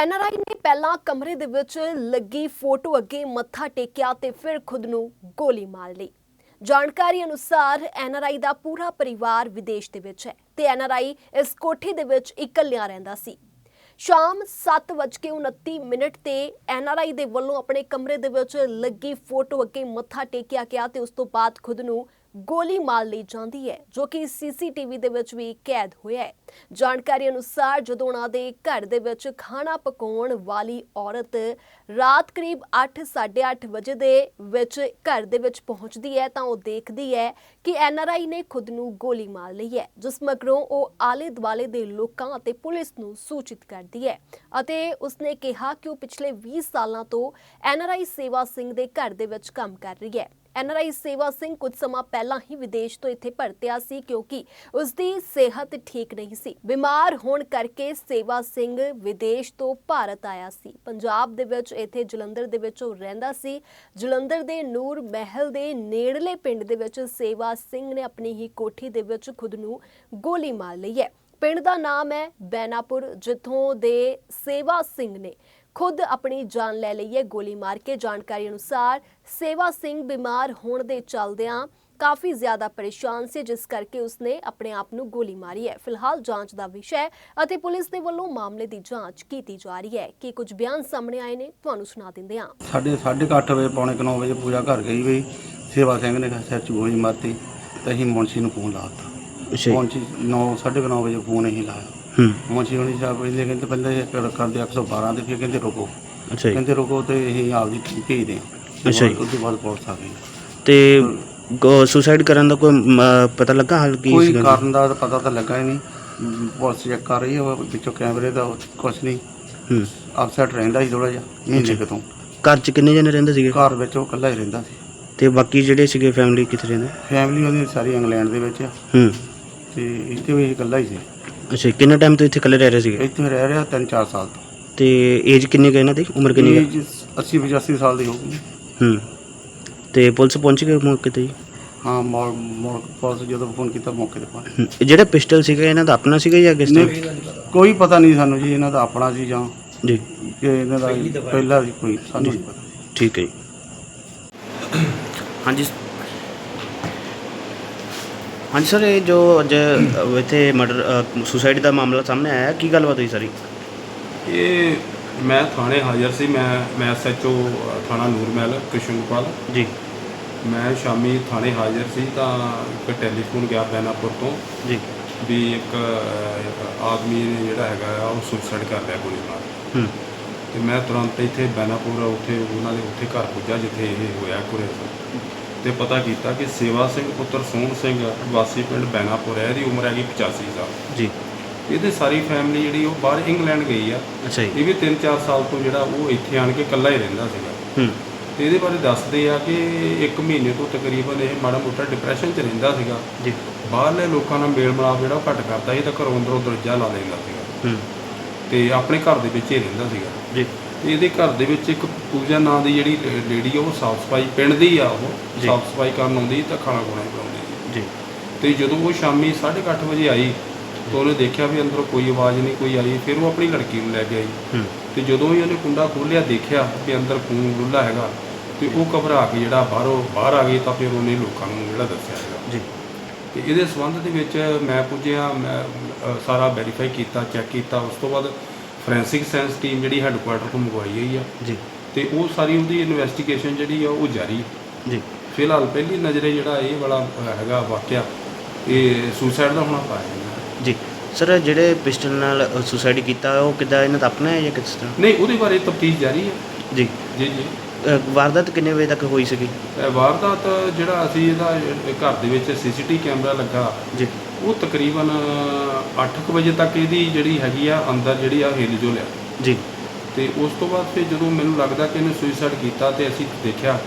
NRI ਨੇ ਪਹਿਲਾਂ ਕਮਰੇ ਦੇ ਵਿੱਚ ਲੱਗੀ ਫੋਟੋ ਅੱਗੇ ਮੱਥਾ ਟੇਕਿਆ ਤੇ ਫਿਰ ਖੁਦ ਨੂੰ ਗੋਲੀ ਮਾਰ ਲਈ। ਜਾਣਕਾਰੀ ਅਨੁਸਾਰ ਐਨਆਰਆਈ ਦਾ ਪੂਰਾ ਪਰਿਵਾਰ ਵਿਦੇਸ਼ ਦੇ ਵਿੱਚ ਹੈ ਤੇ ਐਨਆਰਆਈ ਇਸ ਕੋਠੀ ਦੇ ਵਿੱਚ ਇਕੱਲਿਆਂ ਰਹਿੰਦਾ ਸੀ। ਸ਼ਾਮ 7:29 ਮਿੰਟ ਤੇ ਐਨਆਰਆਈ ਦੇ ਵੱਲੋਂ ਆਪਣੇ ਕਮਰੇ ਦੇ ਵਿੱਚ ਲੱਗੀ ਫੋਟੋ ਅੱਗੇ ਮੱਥਾ ਟੇਕਿਆ ਗਿਆ ਤੇ ਉਸ ਤੋਂ ਬਾਅਦ ਖੁਦ ਨੂੰ ਗੋਲੀ ਮਾਰ ਲਈ ਜਾਂਦੀ ਹੈ, ਜੋ ਕਿ ਸੀਸੀਟੀਵੀ ਦੇ ਵਿੱਚ ਵੀ ਕੈਦ ਹੋਇਆ ਹੈ। ਜਾਣਕਾਰੀ ਅਨੁਸਾਰ ਜਦੋਂ ਉਹਨਾਂ ਦੇ ਘਰ ਦੇ ਵਿੱਚ ਖਾਣਾ ਪਕਾਉਣ ਵਾਲੀ ਔਰਤ ਰਾਤ ਕਰੀਬ 8:30 ਵਜੇ ਦੇ ਵਿੱਚ ਘਰ ਦੇ ਵਿੱਚ ਪਹੁੰਚਦੀ ਹੈ, ਤਾਂ ਉਹ ਦੇਖਦੀ ਹੈ ਕਿ ਐਨਆਰਆਈ ਨੇ ਖੁਦ ਨੂੰ ਗੋਲੀ ਮਾਰ ਲਈ ਹੈ, ਜਿਸ ਮਗਰੋਂ ਉਹ ਆਲੇ ਦੁਆਲੇ ਦੇ ਲੋਕਾਂ ਅਤੇ ਪੁਲਿਸ ਨੂੰ ਸੂਚਿਤ ਕਰਦੀ ਹੈ ਅਤੇ ਉਸਨੇ ਕਿਹਾ ਕਿ ਉਹ ਪਿਛਲੇ 20 ਸਾਲਾਂ ਤੋਂ ਐਨਆਰਆਈ ਸੇਵਾ ਸਿੰਘ ਦੇ ਘਰ ਦੇ ਵਿੱਚ ਕੰਮ ਕਰ ਰਹੀ ਹੈ। ਐਨਆਰਆਈ ਸੇਵਾ ਸਿੰਘ ਕੁਝ ਸਮਾਂ ਪਹਿਲਾਂ ਹੀ ਵਿਦੇਸ਼ ਤੋਂ ਇੱਥੇ ਪਰਤਿਆ ਸੀ ਕਿਉਂਕਿ ਉਸ ਦੀ ਸਿਹਤ ਠੀਕ ਨਹੀਂ ਸੀ। ਬਿਮਾਰ ਹੋਣ ਕਰਕੇ ਸੇਵਾ ਸਿੰਘ ਵਿਦੇਸ਼ ਤੋਂ ਭਾਰਤ ਆਇਆ ਸੀ। ਪੰਜਾਬ ਦੇ ਵਿੱਚ ਇੱਥੇ ਜਲੰਧਰ ਦੇ ਵਿੱਚ ਉਹ ਰਹਿੰਦਾ ਸੀ। ਜਲੰਧਰ ਦੇ ਨੂਰ ਮਹਿਲ ਦੇ ਨੇੜਲੇ ਪਿੰਡ ਦੇ ਵਿੱਚ ਸੇਵਾ ਸਿੰਘ ਨੇ ਆਪਣੀ ਹੀ ਕੋਠੀ ਦੇ ਵਿੱਚ ਖੁਦ ਨੂੰ ਗੋਲੀ ਮਾਰ ਲਈ ਹੈ। ਪਿੰਡ ਦਾ ਨਾਮ ਹੈ ਬੈਨਾਪੁਰ, ਜਿੱਥੋਂ ਦੇ ਸੇਵਾ ਸਿੰਘ ਨੇ ਖੁਦ ਆਪਣੀ ਜਾਨ ਲੈ ਲਈ ਹੈ। ਗੋਲੀ ਮਾਰ ਕੇ ਜਾਣਕਾਰੀ ਅਨੁਸਾਰ ਸੇਵਾ ਸਿੰਘ ਬਿਮਾਰ ਹੋਣ ਦੇ ਚੱਲਦਿਆਂ ਕਾਫੀ ਜ਼ਿਆਦਾ ਪਰੇਸ਼ਾਨ ਸੀ ਜਿਸ ਕਰਕੇ ਉਸਨੇ ਆਪਣੇ ਆਪ ਨੂੰ ਗੋਲੀ ਮਾਰੀ ਹੈ। ਫਿਲਹਾਲ ਜਾਂਚ ਦਾ ਵਿਸ਼ਾ ਹੈ ਅਤੇ ਪੁਲਿਸ ਦੇ ਵੱਲੋਂ ਮਾਮਲੇ ਦੀ ਜਾਂਚ ਕੀਤੀ ਜਾ ਰਹੀ ਹੈ। ਕਿ ਕੁਝ ਬਿਆਨ ਸਾਹਮਣੇ ਆਏ ਨੇ ਤੁਹਾਨੂੰ ਸੁਣਾ ਦਿੰਦੇ ਹਾਂ। ਸਾਡੇ 8:30 ਵਜੇ ਪੌਣੇ 9 ਵਜੇ ਪੂਜਾ ਘਰ ਗਈ ਵੀ ਸੇਵਾ ਸਿੰਘ ਨੇ ਸਿਰ ਚ ਗੋਲੀ ਮਾਰਤੀ ਤੇ ਅਸੀਂ ਮੁੰਸ਼ੀ ਨੂੰ ਫੋਨ ਲਾਤਾ ਅੱਛਾ ਜੀ। ਮੁੰਸ਼ੀ 9 9:30 ਵਜੇ ਫੋਨ ਹੀ ਲਾਇਆ। ਹੂੰ। ਮੁੰਸ਼ੀ ਹੁਣੀ ਸਾਹਿਬ ਕਹਿੰਦੇ ਕਹਿੰਦੇ ਪਹਿਲਾਂ ਇਹ ਕਰ- ਕਰਦੇ 112 ਤੇ ਫਿਰ ਕਹਿੰਦੇ ਰੁਕੋ। ਅੱਛਾ ਜੀ। ਕਹਿੰਦੇ ਰੁਕੋ ਤੇ ਅਸੀਂ ਆਪਦੀ ਭੇਜਦੇ ਹਾਂ। ਅੱਛਾ ਜੀ। ਉਸ ਤੋਂ ਬਾਅਦ ਪੁਲਿਸ ਆ ਗਈ। ਤੇ ਸੁਸਾਈਡ ਕਰਨ ਦਾ ਕੋਈ ਮ, ਪਤਾ ਲੱਗਾ ਹਾਲ ਕੀ ਕੋਈ ਸੀਗਾ? ਕਾਰਨ ਦਾ ਪਤਾ ਤਾਂ ਲੱਗਾ ਹੀ ਨਹੀਂ। ਮ, ਪੁਲਿਸ ਚੈੱਕ ਕਰ ਰਹੀ ਹੈ ਉਹ ਵਿੱਚੋਂ ਕੈਮਰੇ ਦਾ ਕੁਝ ਨਹੀਂ। ਹੂੰ। ਅਫਸਰ ਰਹਿੰਦਾ ਸੀ ਥੋੜਾ ਜਿਹਾ ਮਹੀਨੇ ਕੁ ਤੋਂ। ਘਰ ਚ ਕਿੰਨੇ ਜਣੇ ਰਹਿੰਦੇ ਸੀਗੇ? ਘਰ ਵਿੱਚ ਉਹ ਇਕੱਲਾ ਹੀ ਰਹਿੰਦਾ ਸੀ। ਤੇ ਬਾਕੀ ਜਿਹੜੇ ਸੀਗੇ ਫੈਮਿਲੀ ਕਿੱਥੇ ਰਹਿੰਦੇ? ਫੈਮਿਲੀ ਉਹਦੀ ਸਾਰੀ ਇੰਗਲੈਂਡ ਦੇ ਵਿੱਚ ਆ। ਹੂੰ। ਤੇ ਇੱਥੇ ਵੀ ਇਹ ਇਕੱਲਾ ਹੀ ਸੀ। ਅੱਛਾ ਕਿੰਨੇ ਟਾਈਮ ਤੋਂ ਇੱਥੇ ਇਕੱਲੇ ਰਹਿ ਰਹੇ ਸੀਗੇ? ਇੱਥੇ ਰਹਿ ਰਿਹਾ 3-4 ਸਾਲ ਤੋਂ। ਤੇ ਏਜ ਕਿੰਨੀ ਕੁ ਹੈ ਇਹਨਾਂ ਦੀ? ਉਮਰ ਕਿੰਨੀ ਕੁ ਹੈ? ਏਜ 80-85 ਸਾਲ ਦੀ ਹੋਊਗੀ। ਹੂੰ। ਤੇ ਪੁਲਿਸ ਪਹੁੰਚ ਗਈ ਮੌਕੇ ਤੇ ਜੀ? ਹਾਂ ਮੋੜ ਮੋੜ ਪੁਲਿਸ ਜਦੋਂ ਫੋਨ ਕੀਤਾ ਮੌਕੇ ਤੇ ਪਹੁੰਚ ਹੂੰ, ਇਹ ਜਿਹੜਾ ਪਿਸਟਲ ਸੀਗਾ ਇਹਨਾਂ ਦਾ ਆਪਣਾ ਸੀਗਾ ਜਾਂ ਕਿਸ ਤਰ੍ਹਾਂ? ਨਹੀਂ ਕੋਈ ਪਤਾ ਨਹੀਂ ਸਾਨੂੰ ਜੀ ਇਹਨਾਂ ਦਾ ਆਪਣਾ ਸੀ ਜਾਂ ਜੀ। ਕਿ ਇਹਨਾਂ ਦਾ ਪਹਿਲਾ ਸੀ ਕੋਈ ਸਾਨੂੰ ਨਹੀਂ ਪਤਾ। ਠੀਕ ਹੈ ਜੀ। ਹਾਂਜੀ ਹਾਂਜੀ ਸਰ ਇਹ ਜੋ ਅੱਜ ਇੱਥੇ ਮਰਡਰ ਸੁਸਾਈਡ ਦਾ ਮਾਮਲਾ ਸਾਹਮਣੇ ਆਇਆ ਕੀ ਗੱਲਬਾਤ ਹੋਈ ਸਾਰੀ? ਇਹ ਮੈਂ ਥਾਣੇ ਹਾਜ਼ਰ ਸੀ ਮੈਂ ਮੈਂ ਐਸਐਚਓ ਥਾਣਾ ਨੂਰਮਹਿਲ ਕ੍ਰਿਸ਼ਨਪਾਲ ਜੀ। ਮੈਂ ਸ਼ਾਮੀ ਥਾਣੇ ਹਾਜ਼ਰ ਸੀ ਤਾਂ ਇੱਕ ਟੈਲੀਫੋਨ ਗਿਆ ਬੈਨਾਪੁਰ ਤੋਂ ਜੀ। ਵੀ ਇੱਕ ਆਦਮੀ ਨੇ ਜਿਹੜਾ ਹੈਗਾ ਆ ਉਹ ਸੁਸਾਈਡ ਕਰ ਲਿਆ ਗੋਲੀ ਮਾਰ। ਹੂੰ। ਤੇ ਮੈਂ ਤੁਰੰਤ ਇੱਥੇ ਬੈਨਾਪੁਰ ਉੱਥੇ ਉਹਨਾਂ ਦੇ ਉੱਥੇ ਘਰ ਪੁੱਜਾ ਜਿੱਥੇ ਇਹ ਹੋਇਆ ਕੁਰੇ ਤੇ ਪਤਾ ਕੀਤਾ ਕਿ ਸੇਵਾ ਸਿੰਘ ਪੁੱਤਰ ਸੋਹਣ ਸਿੰਘ ਵਾਸੀ ਪਿੰਡ ਬੈਨਾਪੁਰ ਹੈ ਇਹਦੀ ਉਮਰ ਹੈਗੀ 85 ਸਾਲ। ਜੀ। ਇਹਦੇ ਸਾਰੀ ਫੈਮਿਲੀ ਜਿਹੜੀ ਉਹ ਬਾਹਰ ਇੰਗਲੈਂਡ ਗਈ ਆ। ਅੱਛਾ ਜੀ। ਇਹ ਵੀ 3-4 ਸਾਲ ਤੋਂ ਜਿਹੜਾ ਉਹ ਇੱਥੇ ਆਣ ਕੇ ਇਕੱਲਾ ਹੀ ਰਹਿੰਦਾ ਸੀਗਾ। ਹੂੰ। ਤੇ ਇਹਦੇ ਬਾਰੇ ਦੱਸਦੇ ਆ ਕਿ ਇੱਕ ਮਹੀਨੇ ਤੋਂ ਤਕਰੀਬਨ ਇਹ ਮਾੜਾ ਮੋਟਾ ਡਿਪਰੈਸ਼ਨ 'ਚ ਰਹਿੰਦਾ ਸੀਗਾ। ਜੀ। ਬਾਹਰਲੇ ਲੋਕਾਂ ਨਾਲ ਮੇਲ ਮਿਲਾਪ ਜਿਹੜਾ ਉਹ ਘੱਟ ਕਰਦਾ ਸੀ ਤਾਂ ਘਰੋਂ ਅੰਦਰੋਂ ਦਰਜਾ ਲਾ ਲੈਂਦਾ ਸੀਗਾ। ਹੂੰ। ਤੇ ਆਪਣੇ ਘਰ ਦੇ ਵਿੱਚ ਹੀ ਰਹਿੰਦਾ ਸੀਗਾ। ਜੀ। ਤੇ ਇਹਦੇ ਘਰ ਦੇ ਵਿੱਚ ਇੱਕ ਪੂਜਾ ਨਾਂ ਦੀ ਜਿਹੜੀ ਲੇਡੀ ਆ ਉਹ ਸਾਫ਼ ਸਫ਼ਾਈ ਪਿੰਡ ਦੀ ਆ ਉਹ। ਜੀ। ਸਾਫ਼ ਸਫ਼ਾਈ ਕਰਨ ਆਉਂਦੀ ਤਾਂ ਖਾਣਾ ਖੁਣਾ ਬਣਾਉਂਦੀ ਸੀ ਜੀ। ਤੇ ਜਦੋਂ ਉਹ ਸ਼ਾਮੀ 8:30 ਵਜੇ ਆਈ ਤਾਂ ਉਹਨੇ ਦੇਖਿਆ ਵੀ ਅੰਦਰੋਂ ਕੋਈ ਆਵਾਜ਼ ਨਹੀਂ ਕੋਈ ਆਈ ਫਿਰ ਉਹ ਆਪਣੀ ਲੜਕੀ ਨੂੰ ਲੈ ਕੇ ਆਈ। ਹੂੰ। ਤੇ ਜਦੋਂ ਹੀ ਉਹਨੇ ਕੁੰਡਾ ਖੋਲ੍ਹਿਆ ਦੇਖਿਆ ਕਿ ਅੰਦਰ ਖੂਨ ਡੁੱਲਾ ਹੈਗਾ ਤੇ ਉਹ ਘਬਰਾ ਕੇ ਜਿਹੜਾ ਬਾਹਰੋਂ ਬਾਹਰ ਆ ਗਈ ਤਾਂ ਫਿਰ ਉਹਨੇ ਲੋਕਾਂ ਨੂੰ ਜਿਹੜਾ ਦੱਸਿਆ ਹੈਗਾ। ਜੀ। ਤੇ ਇਹਦੇ ਸੰਬੰਧ ਦੇ ਵਿੱਚ ਮੈਂ ਪੁੱਜਿਆ ਮੈਂ ਅ, ਸਾਰਾ ਵੈਰੀਫਾਈ ਕੀਤਾ ਚੈੱਕ ਕੀਤਾ ਉਸ ਤੋਂ ਬਾਅਦ ਫੋਰੈਂਸਿਕ ਸਾਇੰਸ ਟੀਮ ਜਿਹੜੀ ਹੈੱਡਕੁਆਟਰ ਤੋਂ ਮੰਗਵਾਈ ਗਈ ਆ। ਜੀ। ਤੇ ਉਹ ਸਾਰੀ ਉਹਦੀ ਇਨਵੈਸਟੀਗੇਸ਼ਨ ਜਿਹੜੀ ਆ ਉਹ ਜਾਰੀ। ਜੀ। ਫਿਲਹਾਲ ਪਹਿਲੀ ਨਜ਼ਰੇ ਜਿਹੜਾ ਇਹ ਵਾਲਾ ਹੈਗਾ ਵਾਕਿਆ ਇਹ ਸੁਸਾਈਡ ਦਾ ਹੋਣਾ ਪਾਇਆ ਜਾਂਦਾ। ਜੀ। ਸਰ ਜਿਹੜੇ ਪਿਸਟਲ ਨਾਲ ਸੁਸਾਈਡ ਕੀਤਾ ਉਹ ਕਿੱਦਾਂ ਇਹਨਾਂ ਦਾ ਆਪਣਾ ਹੈ ਜਾਂ ਕਿਸ ਤਰ੍ਹਾਂ? ਨਹੀਂ ਉਹਦੇ ਬਾਰੇ ਤਫਤੀਸ਼ ਜਾਰੀ ਹੈ ਜੀ। ਜੀ ਜੀ। ਵਾਰਦਾਤ ਕਿੰਨੇ ਵਜੇ ਤੱਕ ਹੋਈ ਸੀਗੀ? ਵਾਰਦਾਤ ਜਿਹੜਾ ਅਸੀਂ ਇਹਦਾ ਇਹ ਘਰ ਦੇ ਵਿੱਚ ਸੀਸੀਟੀ ਕੈਮਰਾ ਲੱਗਾ। ਜੀ। ਉਹ ਤਕਰੀਬਨ 8:00 ਵਜੇ ਤੱਕ ਇਹਦੀ ਜਿਹੜੀ ਹੈਗੀ ਆ ਅੰਦਰ ਜਿਹੜੀ ਆ ਹਿੱਲ ਜੋ ਲਿਆ ਜੀ। ਤੇ ਉਸ ਤੋਂ ਬਾਅਦ ਫਿਰ ਜਦੋਂ ਮੈਨੂੰ ਲੱਗਦਾ ਕਿ ਇਹਨੇ ਸੁਸਾਈਡ ਕੀਤਾ ਤੇ ਅਸੀਂ ਦੇਖਿਆ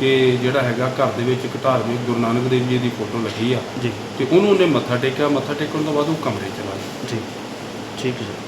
ਕਿ ਜਿਹੜਾ ਹੈਗਾ ਘਰ ਦੇ ਵਿੱਚ ਇੱਕ ਧਾਰਮਿਕ ਗੁਰੂ ਨਾਨਕ ਦੇਵ ਜੀ ਦੀ ਫੋਟੋ ਲੱਗੀ ਆ। ਜੀ। ਤੇ ਉਹਨੂੰ ਉਹਨੇ ਮੱਥਾ ਟੇਕਿਆ। ਮੱਥਾ ਟੇਕਣ ਤੋਂ ਬਾਅਦ ਉਹ ਕਮਰੇ ਚ ਚਲਾ ਗਿਆ। ਜੀ। ਠੀਕ ਸਰ